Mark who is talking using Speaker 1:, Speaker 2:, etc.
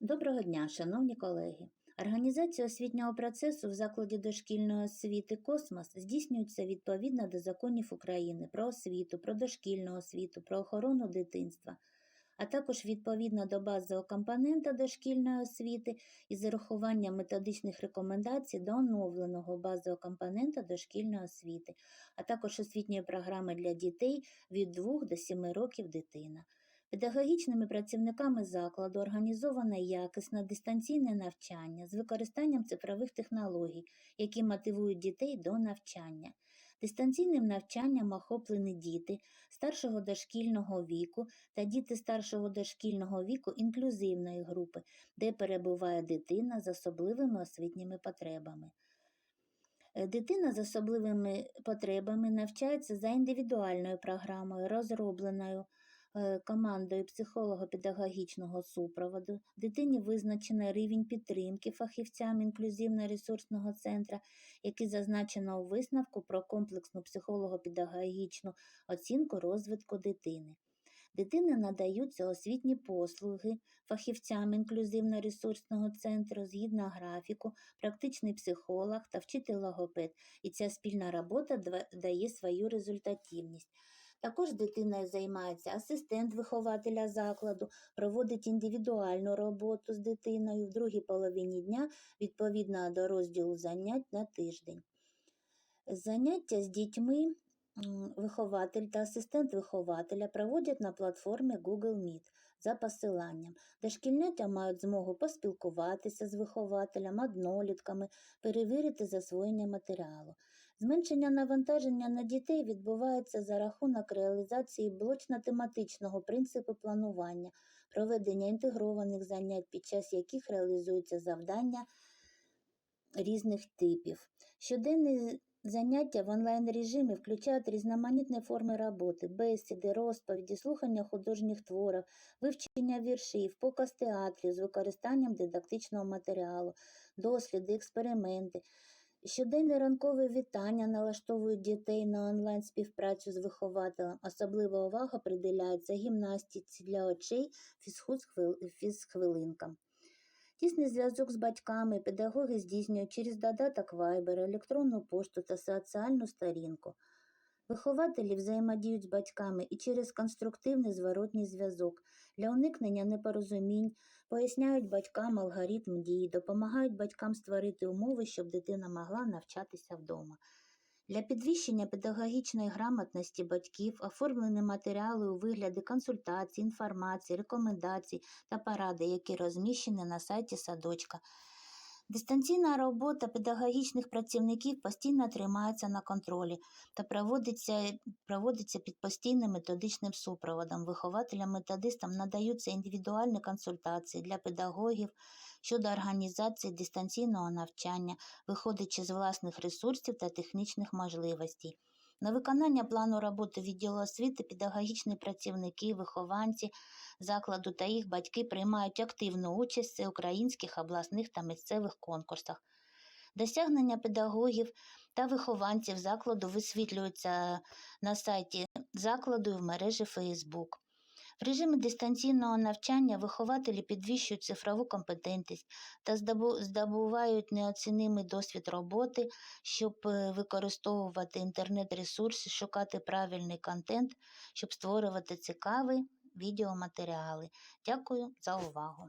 Speaker 1: Доброго дня, шановні колеги! Організація освітнього процесу в закладі дошкільної освіти «Космос» здійснюється відповідно до законів України про освіту, про дошкільну освіту, про охорону дитинства, а також відповідно до базового компонента дошкільної освіти із урахуванням методичних рекомендацій до оновленого базового компонента дошкільної освіти, а також освітньої програми для дітей від 2 до 7 років дитина. Педагогічними працівниками закладу організовано якісне дистанційне навчання з використанням цифрових технологій, які мотивують дітей до навчання. Дистанційним навчанням охоплені діти старшого дошкільного віку та діти старшого дошкільного віку інклюзивної групи, де перебуває дитина з особливими освітніми потребами. Е, Дитина з особливими потребами навчається за індивідуальною програмою, розробленою командою психолого-педагогічного супроводу. Дитині визначено рівень підтримки фахівцям інклюзивно-ресурсного центру, який зазначено у висновку про комплексну психолого-педагогічну оцінку розвитку дитини. Дитині надаються освітні послуги фахівцям інклюзивно-ресурсного центру згідно графіку, практичний психолог та вчитель-логопед, і ця спільна робота дає свою результативність. Також дитиною займається асистент вихователя закладу, проводить індивідуальну роботу з дитиною в другій половині дня відповідно до розділу занять на тиждень. Заняття з дітьми вихователь та асистент вихователя проводять на платформі Google Meet за посиланням. Дошкільнята мають змогу поспілкуватися з вихователем, однолітками, перевірити засвоєння матеріалу. Зменшення навантаження на дітей відбувається за рахунок реалізації блочно-тематичного принципу планування, проведення інтегрованих занять, під час яких реалізуються завдання різних типів. Щоденні заняття в онлайн-режимі включають різноманітні форми роботи, бесіди, розповіді, слухання художніх творів, вивчення віршів, показ театрів з використанням дидактичного матеріалу, досліди, експерименти. Щоденне ранкове вітання налаштовують дітей на онлайн співпрацю з вихователем. Особлива увага приділяється гімнастиці для очей, фізхвилинкам. Тісний зв'язок з батьками педагоги здійснюють через додаток Viber, електронну пошту та соціальну сторінку. Вихователі взаємодіють з батьками і через конструктивний зворотній зв'язок. Для уникнення непорозумінь поясняють батькам алгоритм дій, допомагають батькам створити умови, щоб дитина могла навчатися вдома. Для підвищення педагогічної грамотності батьків оформлені матеріали у вигляді консультацій, інформації, рекомендацій та поради, які розміщені на сайті садочка. Дистанційна робота педагогічних працівників постійно тримається на контролі та проводиться, проводиться під постійним методичним супроводом. Вихователям-методистам надаються індивідуальні консультації для педагогів щодо організації дистанційного навчання, виходячи з власних ресурсів та технічних можливостей. На виконання плану роботи відділу освіти педагогічні працівники, вихованці закладу та їх батьки приймають активну участь в всеукраїнських обласних та місцевих конкурсах. Досягнення педагогів та вихованців закладу висвітлюються на сайті закладу і в мережі Facebook. В режимі дистанційного навчання вихователі підвищують цифрову компетентність та здобувають неоцінимий досвід роботи, щоб е, використовувати інтернет-ресурси, шукати правильний контент, щоб створювати цікаві відеоматеріали. Дякую за увагу.